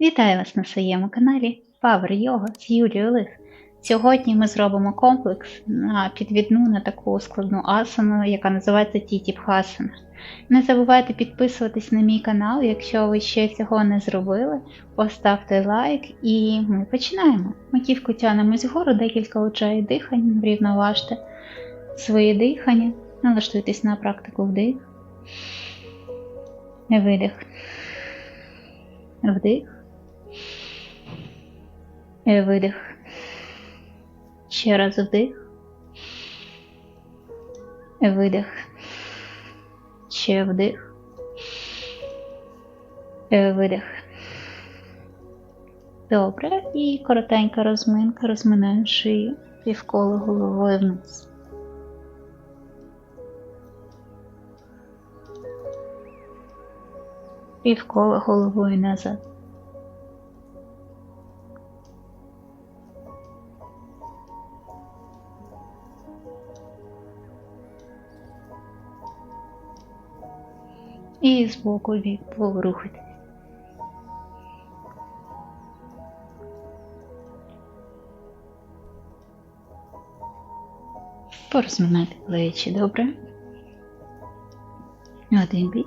Вітаю вас на своєму каналі Power Yoga з Юлією Лис. Сьогодні ми зробимо комплекс на підвідну на таку складну асану, яка називається Тітіпхасана. Не забувайте підписуватись на мій канал, якщо ви ще цього не зробили. Поставте лайк і ми починаємо. Маківку тянемось вгору, декілька очей дихань, врівноважте своє дихання, налаштуйтесь на практику вдих, видих, вдих. Е, Видих. Ще раз вдих. Е, Видих. Ще вдих. Е, Видих. Добре. І коротенька розминка. Розминаємо півколо головою вниз. Півколо головою назад. І з боку в бік порухайтесь. Порозминайте плечі, добре? Один бік.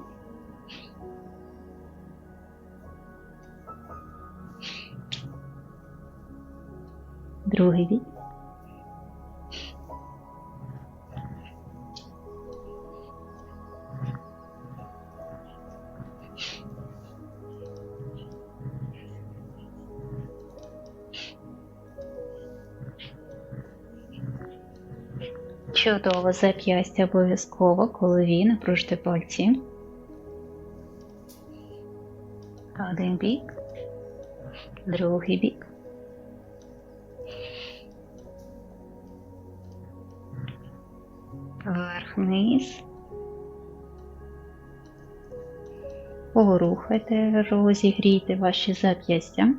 Другий бік. Чудово зап'ястя обов'язково, голові, напружте пальці. Один бік, другий бік. Вверх вниз. Порухайте, розігрійте ваші зап'ястя.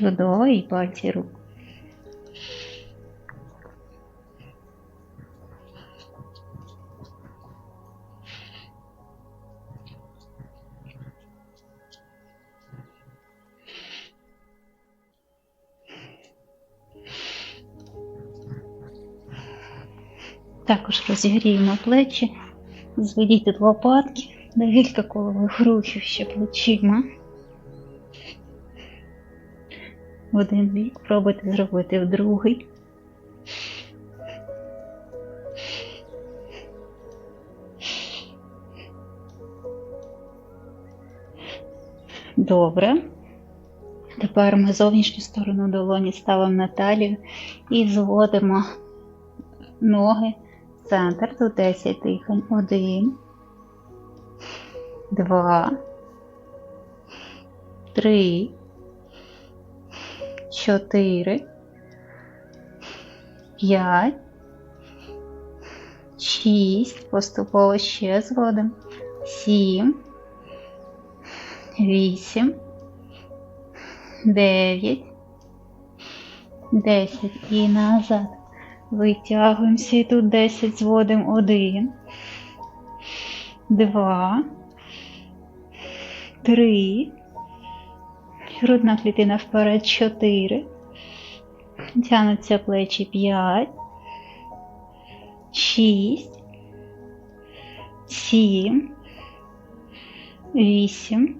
Чудово і пальці рук. Також розігріємо плечі, зведіть тут лопатки, декілька колових рухів ще плечима. В один бік, пробуйте зробити в другий. Добре. Тепер ми зовнішню сторону долоні ставимо на талію і зводимо ноги в центр до 10 дихань. Один, два, три, чотири, п'ять, шість, поступово ще зводимо, сім, вісім, дев'ять, десять і назад. Витягуємося і тут 10 зводимо 1, 2, 3, грудна клітина вперед 4, тянуться плечі 5, 6, 7, 8,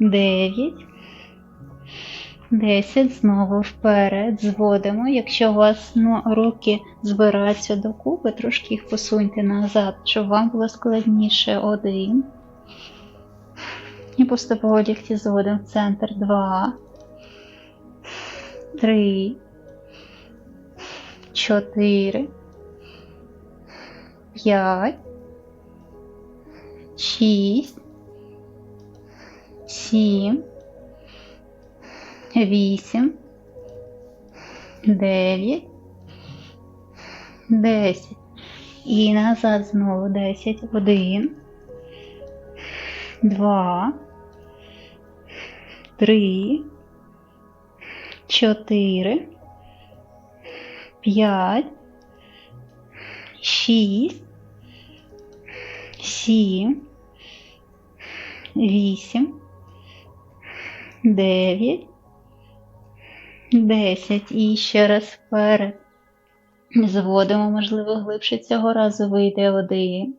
9, 10, знову вперед, зводимо. Якщо у вас ну, руки збираються докупи, трошки їх посуньте назад, щоб вам було складніше. Один. І поступово лікті зводимо в центр. Два. Три. Чотири. П'ять. Шість. Сім вісім, дев'ять, десять. І назад знову десять. Один, два, три, чотири, п'ять, шість, сім, вісім, дев'ять, десять. І ще раз вперед. Зводимо, можливо, глибше цього разу вийде один,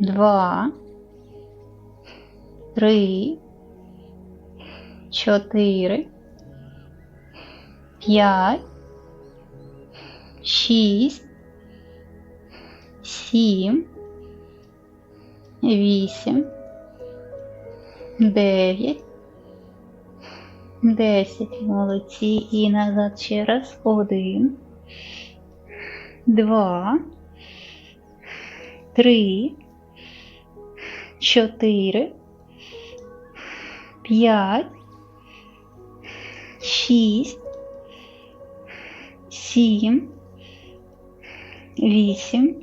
два, три, чотири, п'ять, шість, сім, вісім, дев'ять, десять. Молодці. І назад ще раз. Один, два, три, чотири, п'ять, шість, сім, вісім,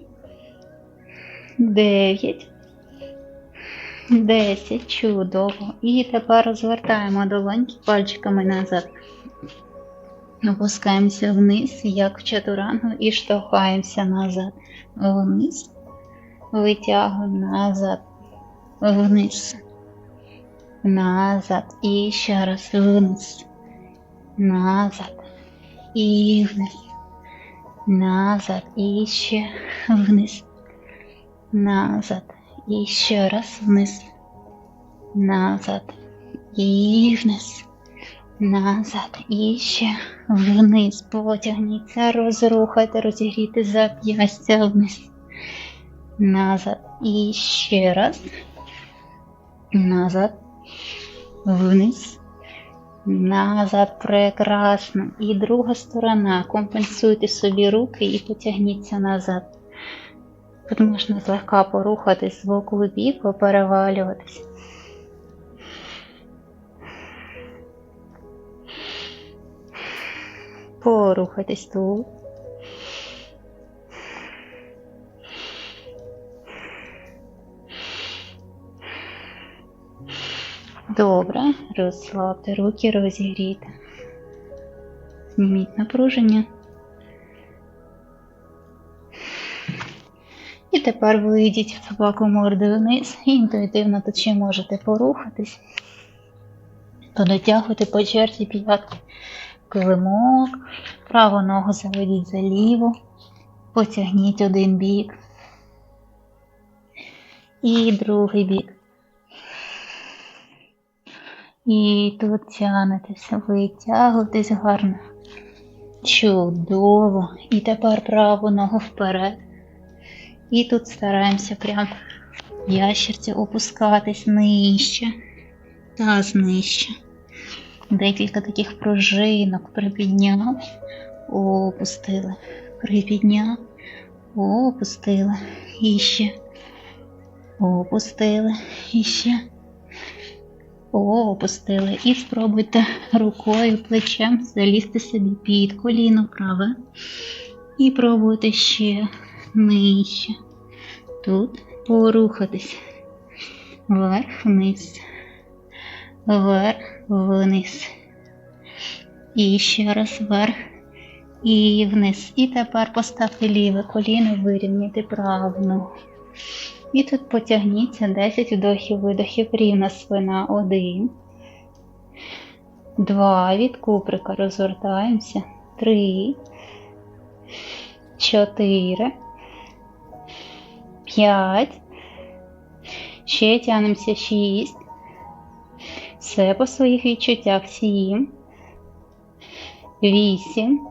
дев'ять, десять. Чудово. І тепер розвертаємо долоньки пальчиками назад. Опускаємося вниз, як в чатурангу, і штовхаємося назад. Вниз, витягуємо назад, вниз, назад. І ще раз вниз, назад. І вниз. Назад. І ще вниз. Назад. І ще раз вниз. Назад. І вниз. Назад. І ще вниз. Потягніться, розрухайте, розігрійте зап'ястя вниз. Назад. І ще раз. Назад. Вниз. Назад. Прекрасно. І друга сторона. Компенсуйте собі руки і потягніться назад. Тут можна злегка порухатись з боку в бік, поперевалюватись. Порухайтесь тут. Розслабте руки, розігрійте. Зніміть напруження. І тепер вийдіть собаку морди вниз і інтуїтивно тут ще можете порухатись. Подотягуйте по черзі п'ятки килимок, праву ногу заведіть за ліву, потягніть один бік і другий бік. І тут тягнетеся, витягуйтесь гарно. Чудово. І тепер праву ногу вперед. І тут стараємося прям в ящерці опускатись нижче та нижче. Декілька таких пружинок припідняв, опустили, припідняв, опустили, і ще, опустили, і ще, опустили. І спробуйте рукою, плечем залізти собі під коліно праве. І пробуйте ще нижче. Тут порухатись. Вверх, вниз, вверх, вниз. І ще раз вверх і вниз. І тепер поставте ліве коліно, вирівняйте праву. І тут потягніться 10 вдохів, видохів, рівна спина. Один. Два. Від куприка розвертаємося. Три. Чотири. П'ять. Ще тянемося шість. Все по своїх відчуттях. Сім. Вісім.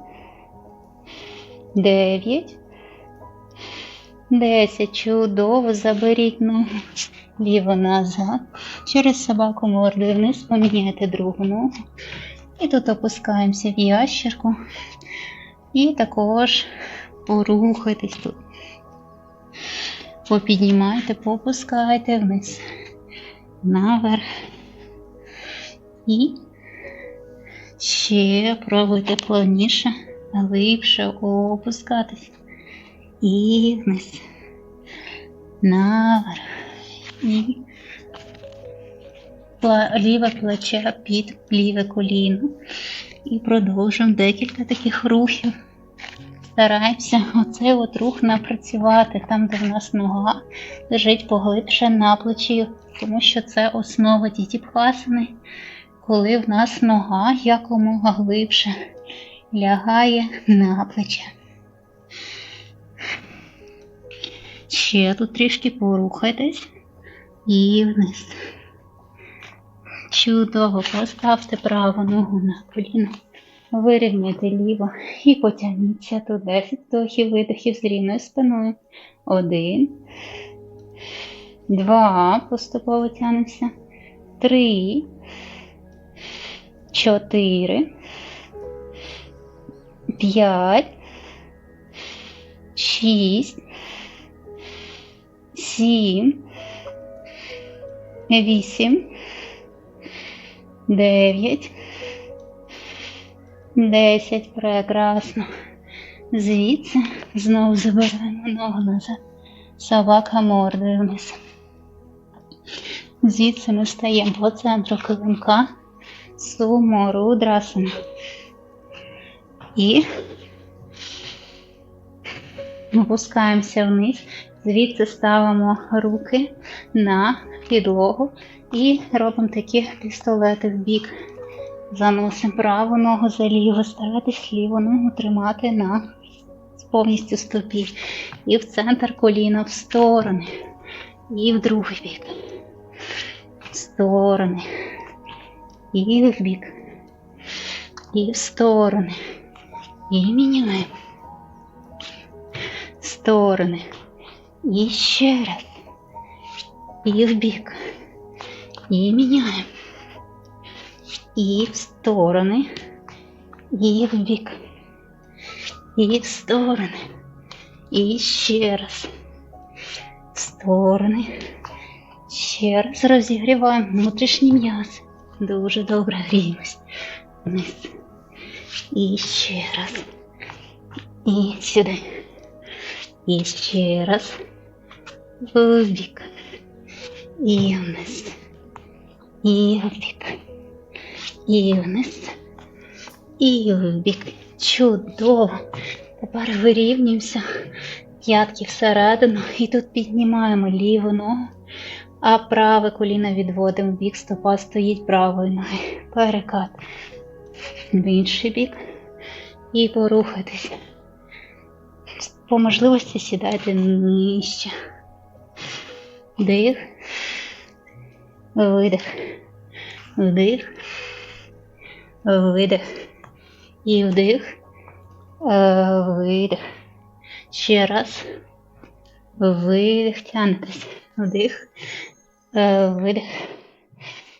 Дев'ять. Десять. Чудово. Заберіть ногу ліво назад. Через собаку мордою вниз поміняйте другу ногу. І тут опускаємося в ящерку. І також порухайтесь тут. Попіднімайте, попускайте вниз. Наверх. І ще пробуйте плавніше, глибше опускатись. І вниз. Наверх. І ліве плече під ліве коліно. І продовжуємо декілька таких рухів. Стараємося оцей от рух напрацювати там, де в нас нога лежить поглибше на плечі, тому що це основа дітіпхасани, коли в нас нога якомога глибше лягає на плече. Ще тут трішки порухайтесь і вниз. Чудово, поставте праву ногу на коліно, вирівняйте ліво і потягніться тут 10 вдохів, видохів з рівною спиною. Один. Два. Поступово тягнемося. Три. Чотири. П'ять. Шість. Сім. Вісім. Дев'ять. Десять. Прекрасно. Звідси знову забираємо ногу назад. Собака мордою вниз. Звідси ми стаємо по центру килимка. Сумо, рудрасана. І опускаємося вниз. Звідси ставимо руки на підлогу і робимо такі пістолети в бік. Заносимо праву ногу за ліву, старайтесь ліву ногу тримати на повністю стопі. І в центр коліна в сторони. І в другий бік. В сторони. І в бік. І в сторони. І міняємо. Сторони. І ще раз. І в бік. І міняємо. І в сторони. І в бік. І в сторони. І ще раз. В сторони. Ще раз розігріваємо внутрішні м'язи. Дуже добре гріємось. Вниз. І ще раз. І сюди. І ще раз. В бік. І вниз. І в бік. І. І в. Чудово. Тепер вирівнюємося. П'ятки всередину. І тут піднімаємо ліву ногу, а праве коліно відводимо в бік, стопа стоїть правої ноги. Перекат. В інший бік. І порухайтеся. По можливості сідайте нижче. Дих. Видих. Вдих. Видих. І вдих. Е, Видих. Ще раз. Видих. Тянетесь. Вдих. Е, Видих.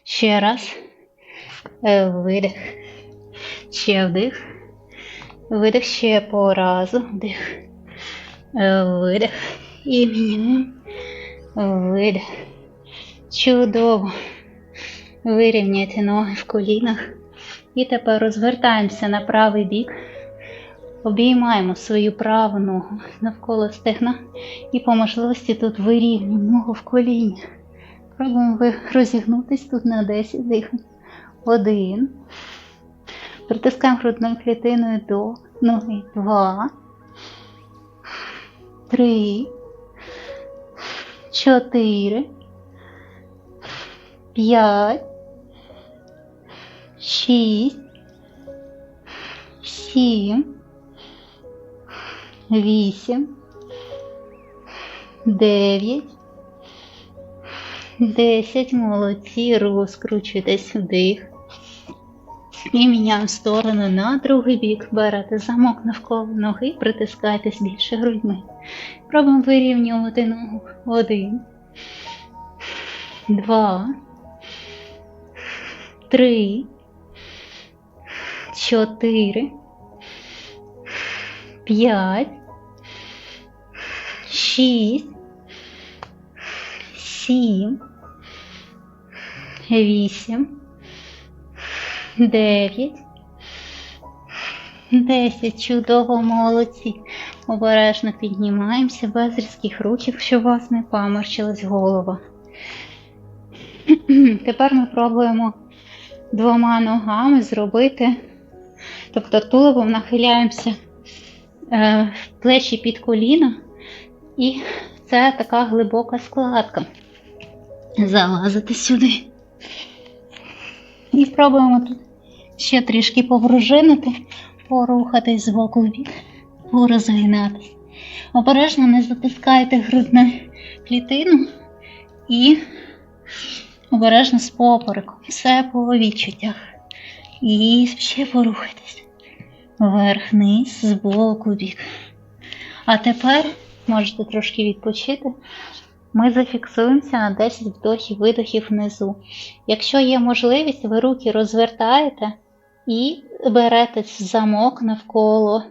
Ще раз. Е, Видих. Ще вдих. Видих ще по разу. Вдих. Видих. І мінімум. Видих. Чудово. Вирівняйте ноги в колінах. І тепер розвертаємося на правий бік. Обіймаємо свою праву ногу навколо стегна і по можливості тут вирівнюємо ногу в коліні. Пробуємо розігнутись тут на 10 дихань. Один. Притискаємо грудною клітиною до ноги. Два. Три. Чотири. П'ять. Шість. Сім. Вісім. Дев'ять. Десять. Молодці. Розкручуйтесь вдих. І міняємо сторону на другий бік. Берете замок навколо ноги, притискайтесь більше грудьми. Пробуємо вирівнювати ногу. Один. Два. Три. Чотири. П'ять. Шість. Сім. Вісім. Дев'ять. Десять. Чудово, молодці. Обережно піднімаємося без різких ручок, щоб вас не паморчилась голова. Тепер ми пробуємо двома ногами зробити, тобто туловом нахиляємося е, плечі під коліна, і це така глибока складка. Залазити сюди. І спробуємо тут ще трішки повружинити, порухатись з боку в бік, порозгинатись. Обережно не затискайте грудну клітину і обережно з попереком. Все по відчуттях. І ще порухайтесь. Вверх, вниз, з боку, в бік. А тепер можете трошки відпочити. Ми зафіксуємося на 10 вдохів, видохів внизу. Якщо є можливість, ви руки розвертаєте і берете замок навколо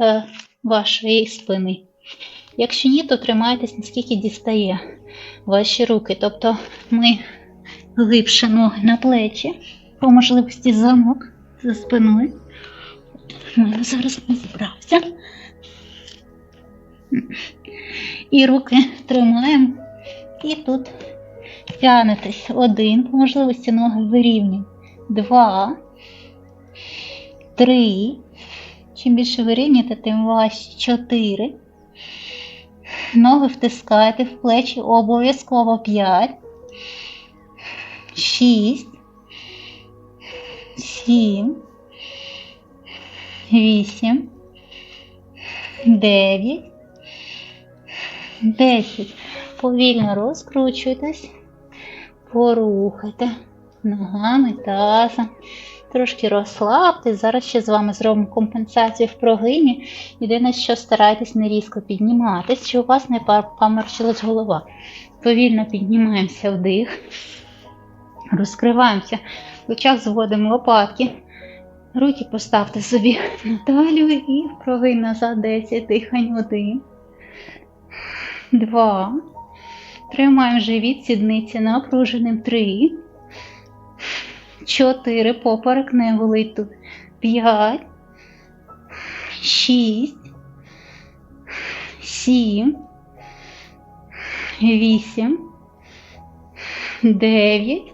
е, вашої спини. Якщо ні, то тримайтесь, наскільки дістає ваші руки. Тобто ми глибше ноги на плечі, по можливості замок за спиною. Мене зараз не зібрався. І руки тримаємо. І тут тянетесь. Один, по можливості ноги вирівнюємо. Два. Три. Чим більше вирівнюєте, тим важче. Чотири. Ноги втискаєте в плечі. Обов'язково п'ять. Шість. Сім. Вісім. Дев'ять. Десять. Повільно розкручуйтесь, порухайте ногами, тазом. Трошки розслабтесь. Зараз ще з вами зробимо компенсацію в прогині. Єдине, що старайтесь не різко підніматись, щоб у вас не поморщилась голова. Повільно піднімаємося вдих, розкриваємося, в очах зводимо лопатки. Руки поставте собі на талію і в назад 10 дихань. Один. Два. Тримаємо живіт, сідниці напруженим. Три. Чотири. Поперек не болить тут. П'ять. Шість. Сім. Вісім. Дев'ять.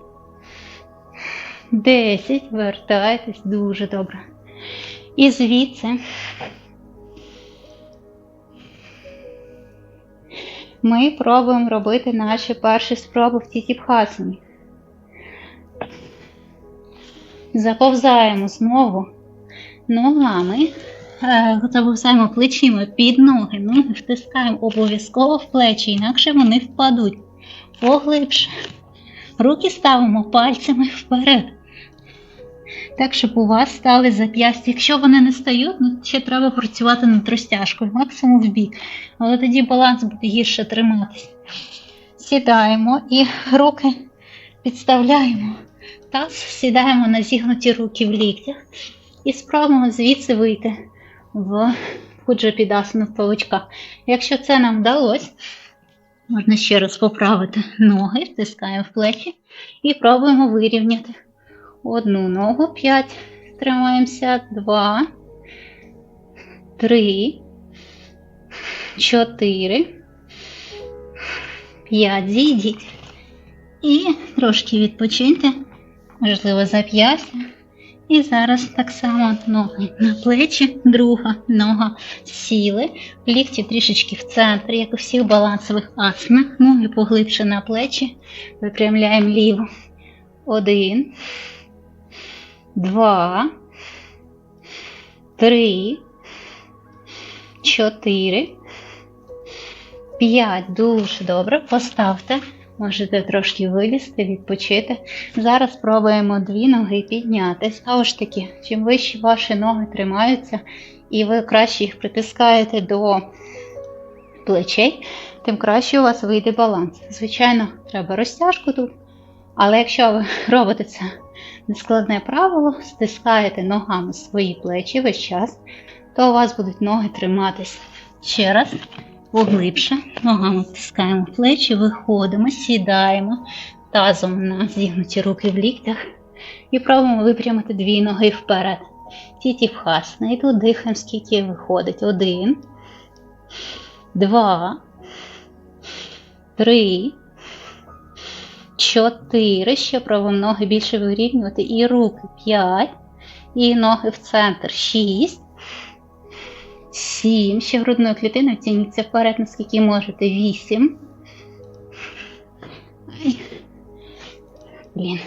Десять. Вертайтесь дуже добре. І звідси. Ми пробуємо робити наші перші спроби в тітіпхасані. Заповзаємо знову ногами, е, заповзаємо плечима під ноги, ноги втискаємо обов'язково в плечі, інакше вони впадуть поглибше. Руки ставимо пальцями вперед. Так, щоб у вас стали зап'ястя. Якщо вони не стають, ну ще треба працювати над розтяжкою, максимум в бік. Але тоді баланс буде гірше триматися. Сідаємо і руки підставляємо. Таз, сідаємо на зігнуті руки в ліктях і спробуємо звідси вийти в худжапідасану в павучка. Якщо це нам вдалося, можна ще раз поправити ноги, втискаємо в плечі і пробуємо вирівняти. Одну ногу 5. Тримаємося. 2, 3, 4, 5. Зійдіть. І трошки відпочиньте. Можливо, зап'ястя. І зараз так само ноги на плечі, друга нога сіли, лікті трішечки в центрі, як у всіх балансових асанах. Ноги поглибше на плечі. Випрямляємо ліву. Один два, три, чотири, п'ять. Дуже добре. Поставте. Можете трошки вилізти, відпочити. Зараз спробуємо дві ноги піднятися. А ж таки, чим вище ваші ноги тримаються, і ви краще їх притискаєте до плечей, тим краще у вас вийде баланс. Звичайно, треба розтяжку тут. Але якщо ви робите це нескладне правило, стискаєте ногами свої плечі весь час, то у вас будуть ноги триматись. Ще раз, поглибше, ногами стискаємо плечі, виходимо, сідаємо тазом на зігнуті руки в ліктях і пробуємо випрямити дві ноги вперед. Тітіпхасна. І тут дихаємо, скільки виходить. Один, два, три. Чотири. Ще пробуємо ноги більше вирівнювати. І руки. П'ять. І ноги в центр. Шість. Сім. Ще грудною клітиною тяніться вперед, наскільки можете. Вісім. Блін.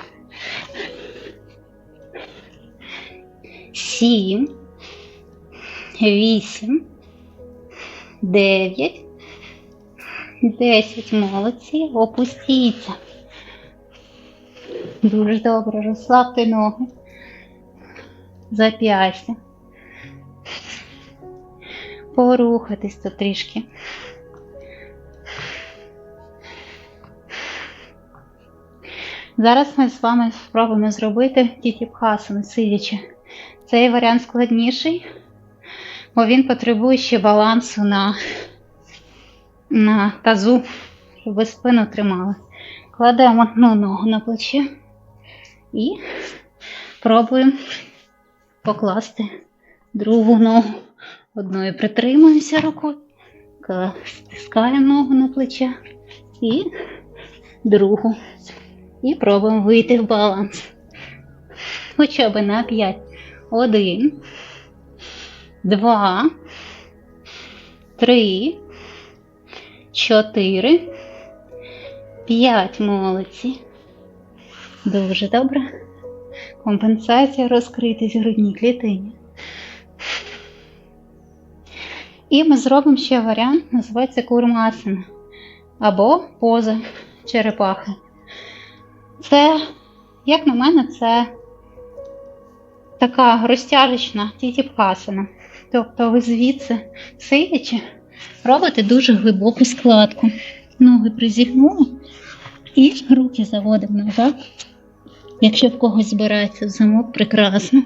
Сім. Вісім. Дев'ять. Десять. Молодці. Опустіться. Дуже добре. Розслабте ноги. Зап'ястя. Порухатись тут трішки. Зараз ми з вами спробуємо зробити тітіпхасану, сидячи. Цей варіант складніший, бо він потребує ще балансу на, на тазу, щоб ви спину тримали. Кладемо одну ногу на плече і пробуємо покласти другу ногу. Одною притримуємося рукою, стискаємо ногу на плече і другу. І пробуємо вийти в баланс. Хоча б на 5. Один, два, три, чотири, п'ять молодці. Дуже добре. Компенсація розкритись в грудній клітині. І ми зробимо ще варіант, називається курмасана або поза черепахи. Це, як на мене, це така розтяжечна тітіпхасана. Тобто ви звідси сидячи, робите дуже глибоку складку. Ноги призігнули і руки заводимо назад. Якщо в когось збирається в замок, прекрасно.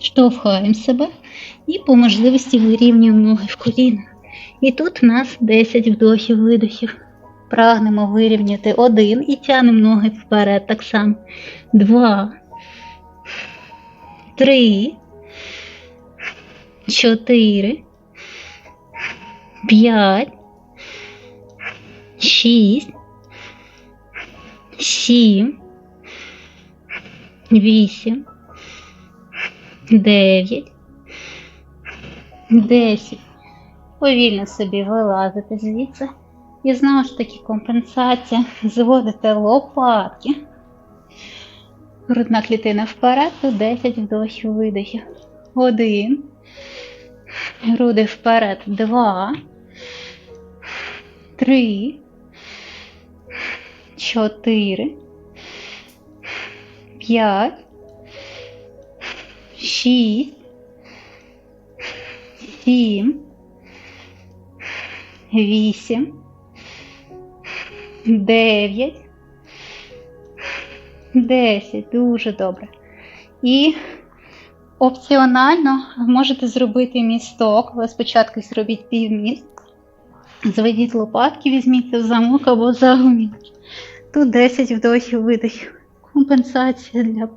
Штовхаємо себе і по можливості вирівнюємо ноги в коліна. І тут у нас 10 вдохів-видохів. Прагнемо вирівняти один і тянемо ноги вперед так само. Два. Три. Чотири. П'ять. Шість. Сім. Вісім. Дев'ять. Десять. Повільно собі вилазити звідси. І знову ж таки компенсація. Зводите лопатки. Грудна клітина вперед, тут 10 вдохів видохів. Один. Груди вперед. Два. Три. Чотири. П'ять. Шість. Сім. Вісім. Дев'ять. Десять. Дуже добре. І опціонально можете зробити місток, але спочатку зробіть півміст. Зведіть лопатки, візьміть в замок або загуміть. Тут 10 вдохів видохів. Компенсація для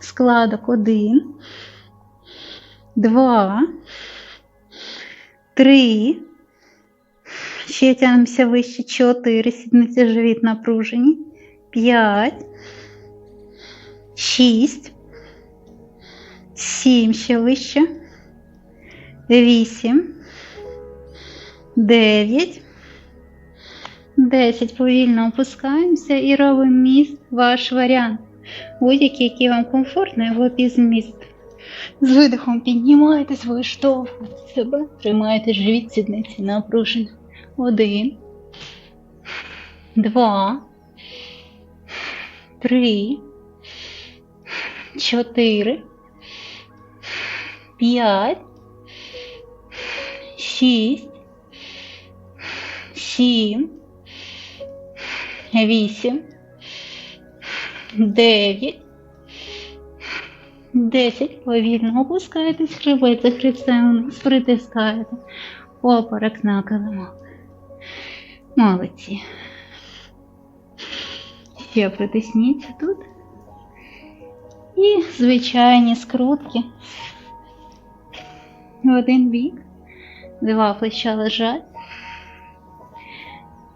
складок. Один. Два. Три. Ще тягнемося вище. Чотири. Сідниця живіт напружені. П'ять. Шість. Сім ще вище. Вісім. Дев'ять. Десять. Повільно опускаємося і робимо міст ваш варіант. Будь-який, який вам комфортний, або пізміст. З видихом піднімаєтесь, виштовхуєте себе, тримаєте живіт сідниці напружені. Один. Два. Три. Чотири. П'ять. Шість. Сім. Вісім. Дев'ять. Десять. Повільно опускаєтесь, хребет за хребцем, притискаєте. Поперек на килимок. Молодці. Ще притисніться тут. І звичайні скрутки. В один бік. Два плеча лежать.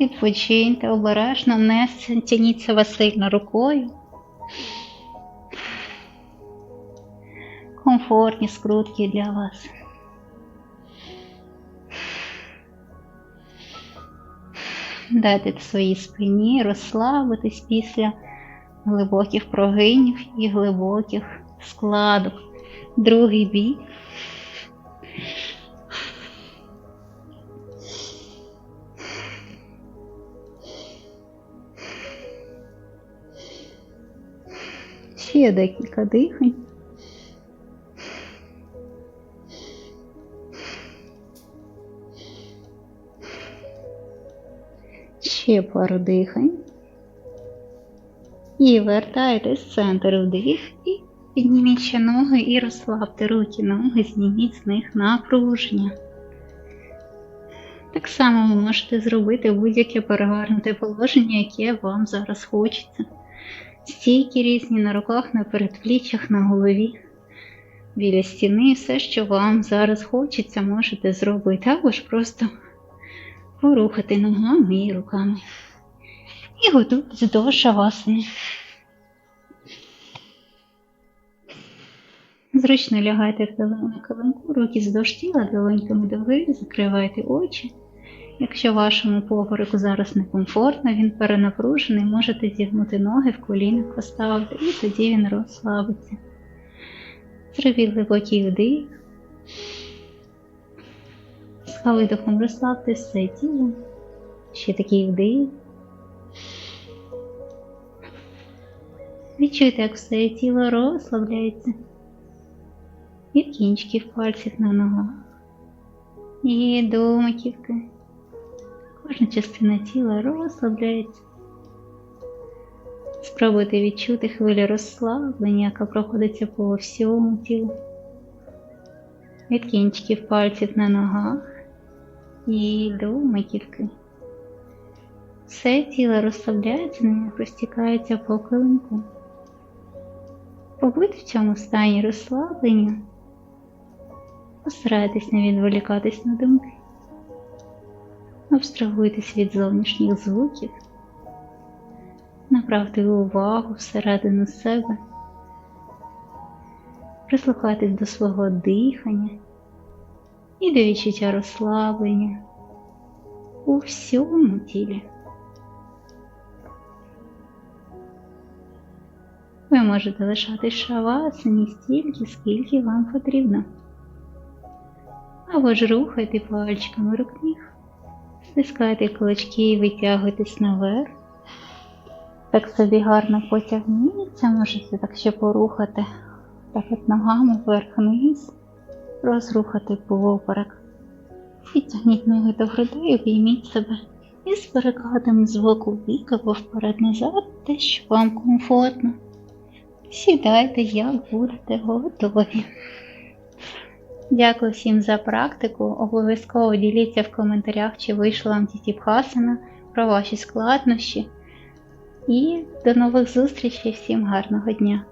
Відпочиньте обережно, не тяніться вас сильно рукою. Комфортні скрутки для вас. Дайте своїй спині розслабитись після глибоких прогинів і глибоких складок. Другий бік. Ще декілька дихань. Ще пару дихань. І вертайтесь в центр вдих і підніміть ще ноги і розслабте руки, ноги, зніміть з них напруження. Так само ви можете зробити будь-яке перевернуте положення, яке вам зараз хочеться. Стійки різні на руках, на передпліччях, на голові, біля стіни, все, що вам зараз хочеться, можете зробити, або ж просто порухати ногами і руками. І готуйтесь до шавасани. Зручно лягайте в на килимку, руки здовж тіла, долоньками догори, закривайте очі. Якщо вашому попереку зараз некомфортно, він перенапружений, можете зігнути ноги в колінах поставити, і тоді він розслабиться. Зробіть глибокий вдих. З видохом розслабте все тіло. Ще такий вдих. Відчуйте, як все тіло розслабляється. Від кінчиків пальців на ногах. І до маківки. Кожна частина тіла розслабляється. Спробуйте відчути хвилю розслаблення, яка проходиться по всьому тілу. Від кінчиків пальців на ногах і до маківки. Все тіло розслабляється, не розтікається по килимку. Побудь в цьому стані розслаблення. Постарайтесь не відволікатись на думки. Абстрагуйтесь від зовнішніх звуків, направте увагу всередину себе, прислухайтесь до свого дихання і до відчуття розслаблення у всьому тілі. Ви можете лишатись шавасані стільки, скільки вам потрібно. Або ж рухайте пальчиками рук ніг, стискайте кулачки і витягуйтесь наверх. Так собі гарно потягніться, можете так ще порухати так от ногами вверх-вниз, розрухати поперек. Підтягніть ноги до грудей, обійміть себе і з перекладом з боку бік або вперед-назад, те, що вам комфортно. Сідайте, як будете готові. Дякую всім за практику. Обов'язково діліться в коментарях, чи вийшла вам тітіпхасана, про ваші складнощі. І до нових зустрічей, всім гарного дня!